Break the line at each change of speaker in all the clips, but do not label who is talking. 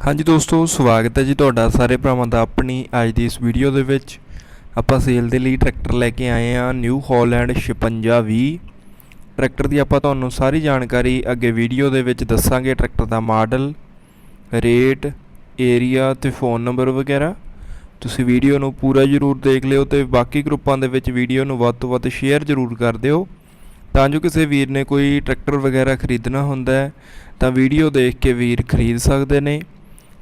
ਹਾਂਜੀ ਦੋਸਤੋ, ਸਵਾਗਤ ਹੈ ਜੀ ਤੁਹਾਡਾ ਸਾਰੇ ਭਰਾਵਾਂ ਦਾ ਆਪਣੀ ਅੱਜ ਦੀ ਇਸ ਵੀਡੀਓ ਦੇ ਵਿੱਚ। ਆਪਾਂ ਸੇਲ ਦੇ ਲਈ ਟਰੈਕਟਰ ਲੈ ਕੇ ਆਏ ਹਾਂ ਨਿਊ ਹਾਲੈਂਡ 5620 ਟਰੈਕਟਰ ਦੀ ਆਪਾਂ ਤੁਹਾਨੂੰ ਸਾਰੀ ਜਾਣਕਾਰੀ ਅੱਗੇ ਵੀਡੀਓ ਦੇ ਵਿੱਚ ਦੱਸਾਂਗੇ ਟਰੈਕਟਰ ਦਾ ਮਾਡਲ ਰੇਟ ਏਰੀਆ ਤੇ ਫੋਨ ਨੰਬਰ ਵਗੈਰਾ। ਤੁਸੀਂ ਵੀਡੀਓ ਨੂੰ ਪੂਰਾ ਜ਼ਰੂਰ ਦੇਖ ਲਿਓ ਤੇ ਬਾਕੀ ਗਰੁੱਪਾਂ ਦੇ ਵਿੱਚ ਵੀਡੀਓ ਨੂੰ ਵੱਧ ਤੋਂ ਵੱਧ ਸ਼ੇਅਰ ਜ਼ਰੂਰ ਕਰ ਦਿਓ। ਤਾਂ ਜੋ ਕਿਸੇ ਵੀਰ ਨੇ ਕੋਈ ਟਰੈਕਟਰ ਵਗੈਰਾ ਖਰੀਦਣਾ ਹੁੰਦਾ ਹੈ, ਤਾਂ ਵੀਡੀਓ ਦੇਖ ਕੇ ਵੀਰ ਖਰੀਦ ਸਕਦੇ ਨੇ।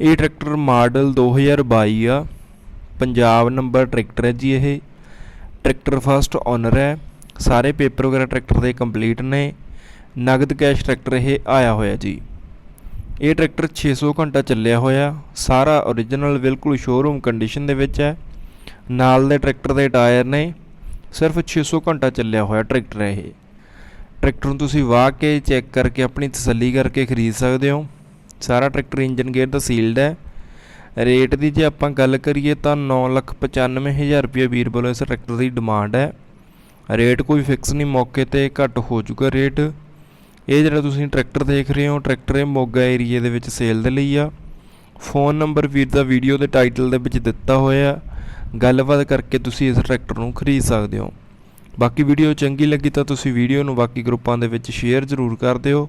ਇਹ ਟਰੈਕਟਰ ਮਾਡਲ 2022 ਆ। ਪੰਜਾਬ ਨੰਬਰ ਟਰੈਕਟਰ ਹੈ ਜੀ ਇਹ। ਟਰੈਕਟਰ ਫਸਟ ਓਨਰ ਹੈ। ਸਾਰੇ ਪੇਪਰ ਵਗੈਰਾ ਟਰੈਕਟਰ ਦੇ ਕੰਪਲੀਟ ਨੇ। ਨਗਦ ਕੈਸ਼ ਟਰੈਕਟਰ ਇਹ ਆਇਆ ਹੋਇਆ ਜੀ। ਇਹ ਟਰੈਕਟਰ 600 ਘੰਟਾ ਚੱਲਿਆ ਹੋਇਆ। ਸਾਰਾ origignal ਬਿਲਕੁਲ ਸ਼ੋਰੂਮ ਕੰਡੀਸ਼ਨ ਦੇ ਵਿੱਚ ਹੈ। ਨਾਲ ਦੇ ਟਰੈਕਟਰ ਦੇ ਟਾਇਰ ਨੇ। ਸਿਰਫ 600 ਘੰਟਾ ਚੱਲਿਆ ਹੋਇਆ ਟਰੈਕਟਰ ਇਹ। ਟਰੈਕਟਰ ਨੂੰ ਤੁਸੀਂ ਵਾਹ ਕੇ ਚੈੱਕ ਕਰਕੇ ਆਪਣੀ ਤਸੱਲੀ ਕਰਕੇ ਖਰੀਦ ਸਕਦੇ ਹੋ। ਸਾਰਾ ਟਰੈਕਟਰ ਇੰਜਨ ਗੇਅਰ ਦਾ ਸੀਲਡ ਹੈ। ਰੇਟ ਦੀ ਜੇ ਆਪਾਂ ਗੱਲ ਕਰੀਏ ਤਾਂ 995000 ਰੁਪਏ ਵੀਰ ਵੱਲੋਂ ਇਸ ਟਰੈਕਟਰ ਦੀ ਡਿਮਾਂਡ ਹੈ। ਰੇਟ ਕੋਈ ਫਿਕਸ ਨਹੀਂ, ਮੌਕੇ ਤੇ ਘੱਟ ਹੋ ਜਾਊਗਾ ਰੇਟ। ਇਹ ਜਿਹੜਾ ਤੁਸੀਂ ਟਰੈਕਟਰ ਦੇਖ ਰਹੇ ਹੋ, ਟਰੈਕਟਰ ਇਹ ਮੋਗਾ ਏਰੀਏ ਦੇ ਵਿੱਚ ਸੇਲ ਦੇ ਲਈ ਆ। ਫੋਨ ਨੰਬਰ ਵੀਰ ਦਾ ਵੀਡੀਓ ਦੇ ਟਾਈਟਲ ਦੇ ਵਿੱਚ ਦਿੱਤਾ ਹੋਇਆ ਗੱਲਬਾਤ ਕਰਕੇ ਤੁਸੀਂ ਇਸ ਟਰੈਕਟਰ ਨੂੰ ਖਰੀਦ ਸਕਦੇ ਹੋ। ਬਾਕੀ ਵੀਡੀਓ ਚੰਗੀ ਲੱਗੀ ਤਾਂ ਤੁਸੀਂ ਵੀਡੀਓ ਨੂੰ ਬਾਕੀ ਗਰੁੱਪਾਂ ਦੇ ਵਿੱਚ ਸ਼ੇਅਰ ਜ਼ਰੂਰ ਕਰ ਦਿਓ।